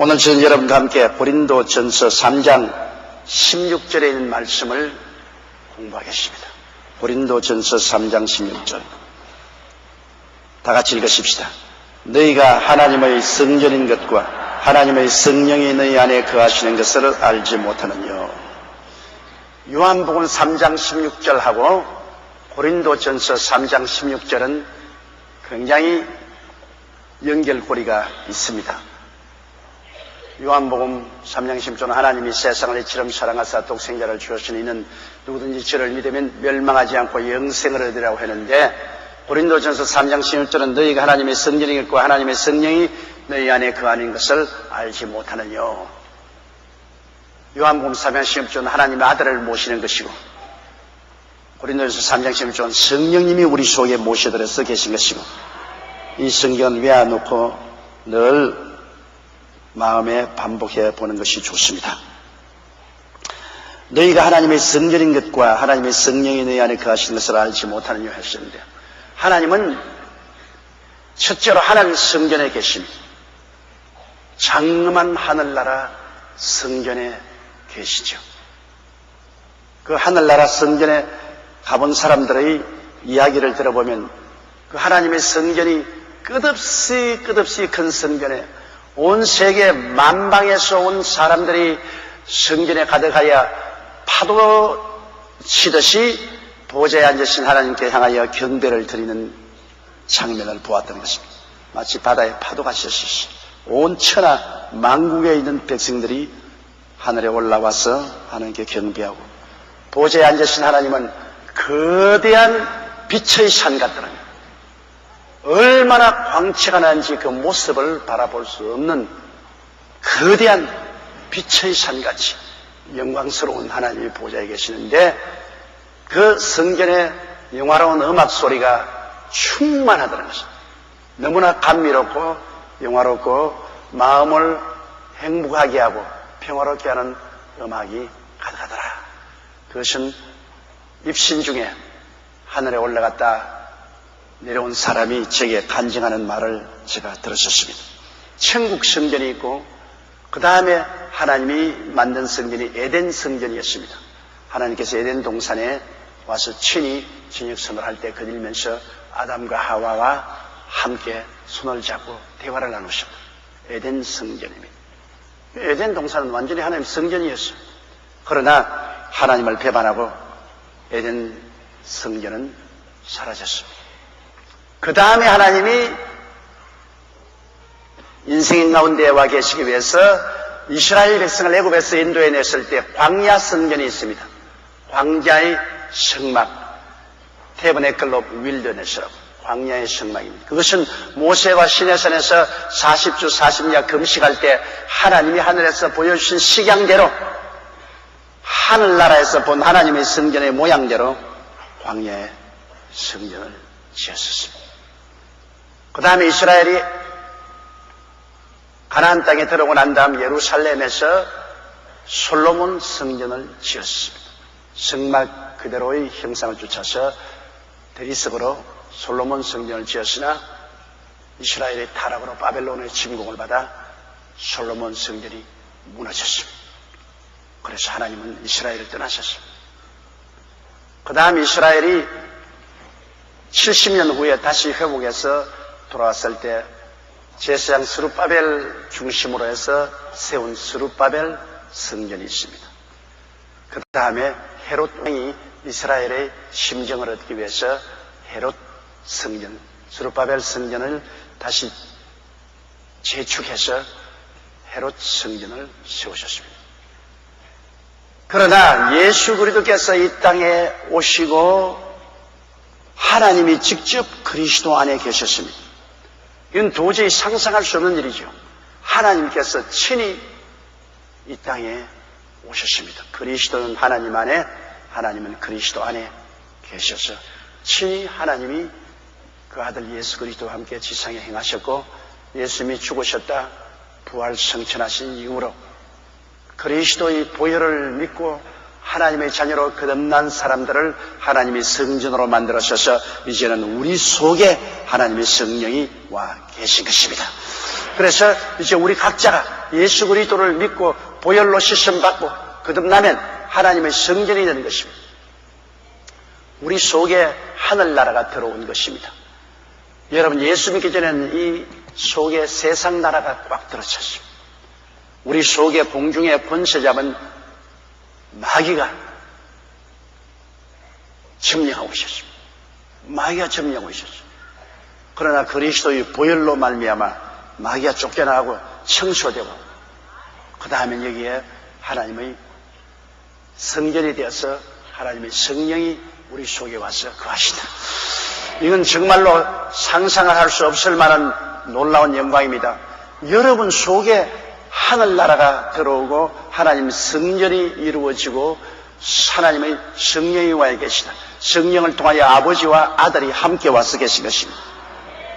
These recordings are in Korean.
오늘 저는 여러분과 함께 고린도 전서 3장 16절에 있는 말씀을 공부하겠습니다. 고린도 전서 3장 16절. 다 같이 읽으십시다. 너희가 하나님의 성전인 것과 하나님의 성령이 너희 안에 거하시는 것을 알지 못하느냐. 요한복음 3장 16절하고 고린도 전서 3장 16절은 굉장히 연결고리가 있습니다. 요한복음 3장 16절은 하나님이 세상을 이처럼 사랑하사 독생자를 주었으니 이는 누구든지 저를 믿으면 멸망하지 않고 영생을 얻으라고 했는데 고린도전서 3장 16절은 너희가 하나님의 성전이겠고 하나님의 성령이 너희 안에 거하는 것을 알지 못하느냐. 요한복음 3장 16절은 하나님의 아들을 모시는 것이고 고린도전서 3장 16절은 성령님이 우리 속에 모셔들어서 계신 것이고 이 성경은 외워놓고 늘 마음에 반복해 보는 것이 좋습니다. 너희가 하나님의 성전인 것과 하나님의 성령이 너희 안에 거하시는 것을 알지 못하느냐 했었는데 하나님은 첫째로 하나님 성전에 계십니다. 장엄한 하늘나라 성전에 계시죠. 그 하늘나라 성전에 가본 사람들의 이야기를 들어보면 그 하나님의 성전이 끝없이 끝없이 큰 성전에 온 세계 만방에서 온 사람들이 성전에 가득하여 파도 치듯이 보좌에 앉으신 하나님께 향하여 경배를 드리는 장면을 보았던 것입니다. 마치 바다에 파도가 치듯이 온 천하 만국에 있는 백성들이 하늘에 올라와서 하나님께 경배하고 보좌에 앉으신 하나님은 거대한 빛의 산 같더라. 얼마나 광채가 나는지 그 모습을 바라볼 수 없는 거대한 빛의 산같이 영광스러운 하나님의 보좌에 계시는데 그 성전의 영화로운 음악 소리가 충만하다는 것입니다. 너무나 감미롭고 영화롭고 마음을 행복하게 하고 평화롭게 하는 음악이 가득하더라. 그것은 입신 중에 하늘에 올라갔다 내려온 사람이 제게 간증하는 말을 제가 들었었습니다. 천국 성전이 있고 그 다음에 하나님이 만든 성전이 에덴 성전이었습니다. 하나님께서 에덴 동산에 와서 친히 저녁선을 할때 거닐면서 아담과 하와와 함께 손을 잡고 대화를 나누셨다. 에덴 성전입니다. 에덴 동산은 완전히 하나님 성전이었어요. 그러나 하나님을 배반하고 에덴 성전은 사라졌습니다. 그 다음에 하나님이 인생 가운데 와 계시기 위해서 이스라엘 백성을 애굽에서 인도해 냈을 때 광야 성전이 있습니다. 광야의 성막, 테브네클로 윌더네스라고 광야의 성막입니다. 그것은 모세와 시내산에서 40주 40야 금식할 때 하나님이 하늘에서 보여주신 식양대로 하늘나라에서 본 하나님의 성전의 모양대로 광야의 성전을 지었습니다. 그 다음에 이스라엘이 가나안 땅에 들어오고 난 다음 예루살렘에서 솔로몬 성전을 지었습니다. 성막 그대로의 형상을 쫓아서 대리석으로 솔로몬 성전을 지었으나 이스라엘의 타락으로 바벨론의 침공을 받아 솔로몬 성전이 무너졌습니다. 그래서 하나님은 이스라엘을 떠나셨습니다. 그 다음 이스라엘이 70년 후에 다시 회복해서 돌아왔을 때 제사장 스룹바벨 중심으로 해서 세운 스룹바벨 성전이 있습니다. 그 다음에 헤롯 왕이 이스라엘의 심정을 얻기 위해서 헤롯 성전, 스룹바벨 성전을 다시 재축해서 헤롯 성전을 세우셨습니다. 그러나 예수 그리스도께서 이 땅에 오시고 하나님이 직접 그리스도 안에 계셨습니다. 이건 도저히 상상할 수 없는 일이죠. 하나님께서 친히 이 땅에 오셨습니다. 그리스도는 하나님 안에, 하나님은 그리스도 안에 계셔서 친히 하나님이 그 아들 예수 그리스도와 함께 지상에 행하셨고 예수님이 죽으셨다 부활 성천하신 이후로 그리스도의 보혈을 믿고 하나님의 자녀로 거듭난 사람들을 하나님이 성전으로 만들어셔서 이제는 우리 속에 하나님의 성령이 와 계신 것입니다. 그래서 이제 우리 각자가 예수 그리스도를 믿고 보혈로 씻음 받고 거듭나면 하나님의 성전이 되는 것입니다. 우리 속에 하늘나라가 들어온 것입니다. 여러분 예수 믿기 전에는 이 속에 세상 나라가 꽉 들어찼습니다. 우리 속에 공중의 권세 잡은 마귀가 점령하고 있었습니다. 마귀가 점령하고 있었습니다. 그러나 그리스도의 보혈로 말미암아 마귀가 쫓겨나고 청소되고 그 다음에 여기에 하나님의 성전이 되어서 하나님의 성령이 우리 속에 와서 거하시다. 이건 정말로 상상을 할 수 없을 만한 놀라운 영광입니다. 여러분 속에 하늘나라가 들어오고 하나님 성전이 이루어지고 하나님의 성령이 와 계시다. 성령을 통하여 아버지와 아들이 함께 와서 계신 것입니다.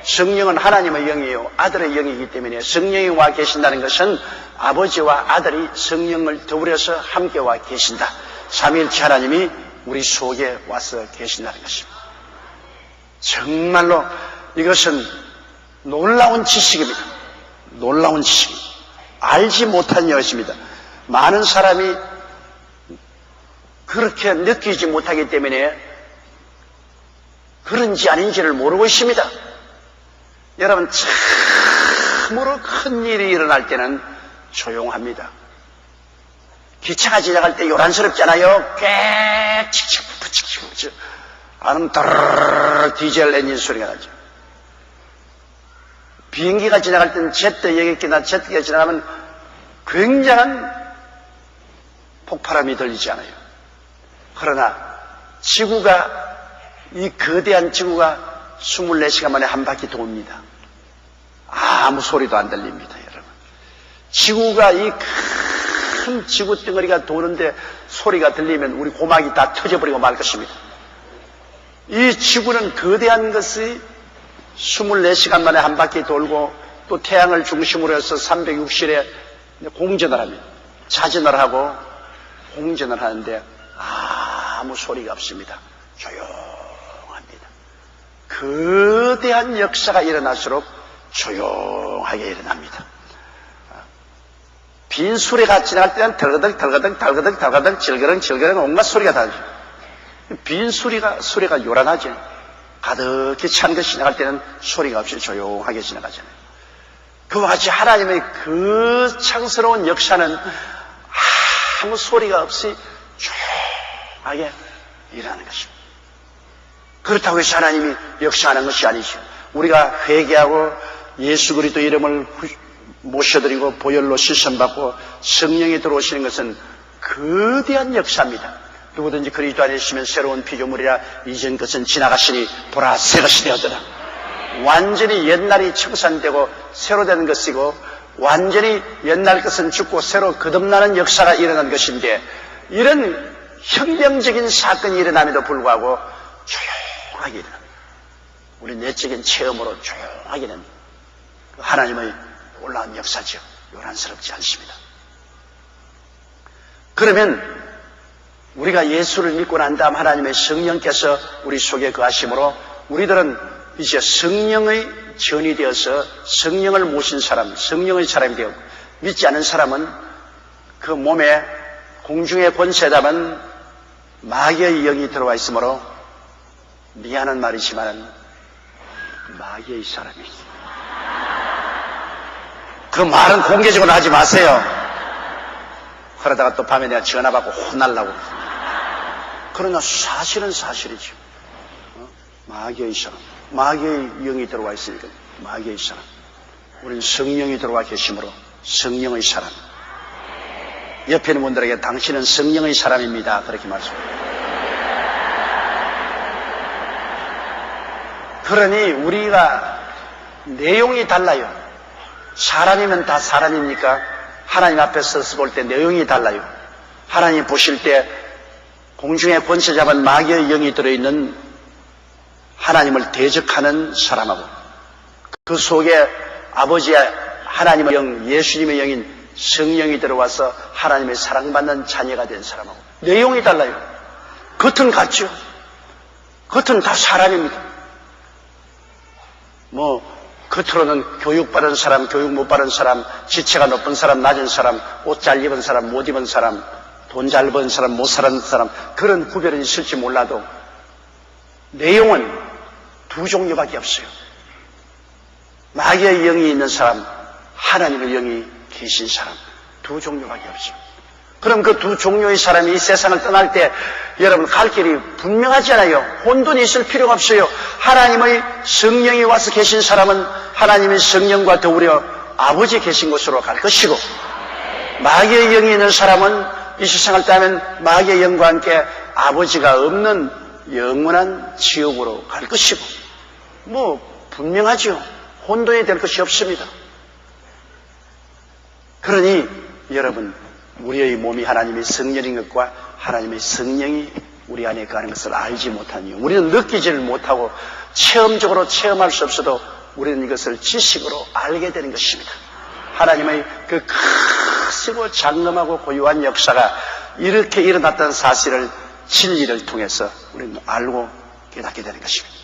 성령은 하나님의 영이요 아들의 영이기 때문에 성령이 와 계신다는 것은 아버지와 아들이 성령을 더불여서 함께 와 계신다. 삼일체 하나님이 우리 속에 와서 계신다는 것입니다. 정말로 이것은 놀라운 지식입니다. 놀라운 지식. 알지 못한 것입니다. 많은 사람이 그렇게 느끼지 못하기 때문에 그런지 아닌지를 모르고 있습니다. 여러분 참으로 큰 일이 일어날 때는 조용합니다. 기차가 지나갈 때 요란스럽잖아요. 꽤 칙칙 부칙칙 아니면 더르르 디젤 엔진 소리가 나죠. 비행기가 지나갈 때는 제트 여객기나 제트기가 지나가면 굉장한 폭발음이 들리지 않아요. 그러나 지구가 이 거대한 지구가 24시간 만에 한 바퀴 돕니다. 아무 소리도 안 들립니다, 여러분. 지구가 이 큰 지구 덩어리가 도는데 소리가 들리면 우리 고막이 다 터져버리고 말 것입니다. 이 지구는 거대한 것이 24시간 만에 한 바퀴 돌고 또 태양을 중심으로 해서 360일에 공전을 합니다. 자전을 하고 공전을 하는데 아무 소리가 없습니다. 조용합니다. 거대한 역사가 일어날수록 조용하게 일어납니다. 빈 수레가 지나갈 때는 덜거덕 덜거덕 덜거덕 덜거덕 질거렁 질거렁 온갖 소리가 다르죠. 빈 수리가 수레가 요란하죠. 가득히 찬 것이 지나갈 때는 소리가 없이 조용하게 지나가잖아요. 그와 같이 하나님의 그 창스러운 역사는 아무 소리가 없이 조용하게 일하는 것입니다. 그렇다고 해서 하나님이 역사하는 것이 아니죠. 우리가 회개하고 예수 그리스도 이름을 모셔드리고 보혈로 씻음받고 성령이 들어오시는 것은 거대한 역사입니다. 누구든지 그리스도 안에 있으면 새로운 피조물이라 이전 것은 지나갔으니 보라 새 것이 되었더라. 완전히 옛날이 청산되고 새로 되는 것이고 완전히 옛날 것은 죽고 새로 거듭나는 역사가 일어난 것인데 이런 혁명적인 사건이 일어남에도 불구하고 조용하게 일어납니다. 우리 내적인 체험으로 조용하게는 하나님의 올라온 역사죠. 요란스럽지 않습니다. 그러면 우리가 예수를 믿고 난 다음 하나님의 성령께서 우리 속에 거하심으로 우리들은 이제 성령의 전이 되어서 성령을 모신 사람, 성령의 사람이 되었고 믿지 않은 사람은 그 몸에 공중의 권세담은 마귀의 영이 들어와 있으므로 미안한 말이지만 마귀의 사람이죠. 그 말은 공개적으로 하지 마세요. 그러다가 또 밤에 내가 전화 받고 혼날라고. 그러나 사실은 사실이죠. 어? 마귀의 사람. 마귀의 영이 들어와 있으니까 마귀의 사람. 우리는 성령이 들어와 계시므로 성령의 사람. 옆에 있는 분들에게 당신은 성령의 사람입니다. 그렇게 말씀합니다. 그러니 우리가 내용이 달라요. 사람이면 다 사람입니까? 하나님 앞에 서서 볼때 내용이 달라요. 하나님 보실 때 공중에 권세 잡은 마귀의 영이 들어있는 하나님을 대적하는 사람하고 그 속에 아버지의 하나님의 영, 예수님의 영인 성령이 들어와서 하나님의 사랑받는 자녀가 된 사람하고 내용이 달라요. 겉은 같죠. 겉은 다 사람입니다. 뭐 겉으로는 교육받은 사람, 교육 못 받은 사람, 지체가 높은 사람, 낮은 사람, 옷 잘 입은 사람, 못 입은 사람, 돈잘 버는 사람, 못 사는 사람, 그런 구별은 있을지 몰라도 내용은 두 종류밖에 없어요. 마귀의 영이 있는 사람, 하나님의 영이 계신 사람, 두 종류밖에 없어요. 그럼 그 두 종류의 사람이 이 세상을 떠날 때 여러분 갈 길이 분명하지 않아요. 혼돈이 있을 필요가 없어요. 하나님의 성령이 와서 계신 사람은 하나님의 성령과 더불어 아버지 계신 곳으로 갈 것이고 마귀의 영이 있는 사람은 이 세상을 따면 마귀의 영과 함께 아버지가 없는 영원한 지옥으로 갈 것이고 뭐 분명하죠. 혼돈이 될 것이 없습니다. 그러니 여러분 우리의 몸이 하나님의 성령인 것과 하나님의 성령이 우리 안에 가는 것을 알지 못한 이유 우리는 느끼지를 못하고 체험적으로 체험할 수 없어도 우리는 이것을 지식으로 알게 되는 것입니다. 하나님의 그 크시고 장엄하고 고유한 역사가 이렇게 일어났다는 사실을 진리를 통해서 우리는 알고 깨닫게 되는 것입니다.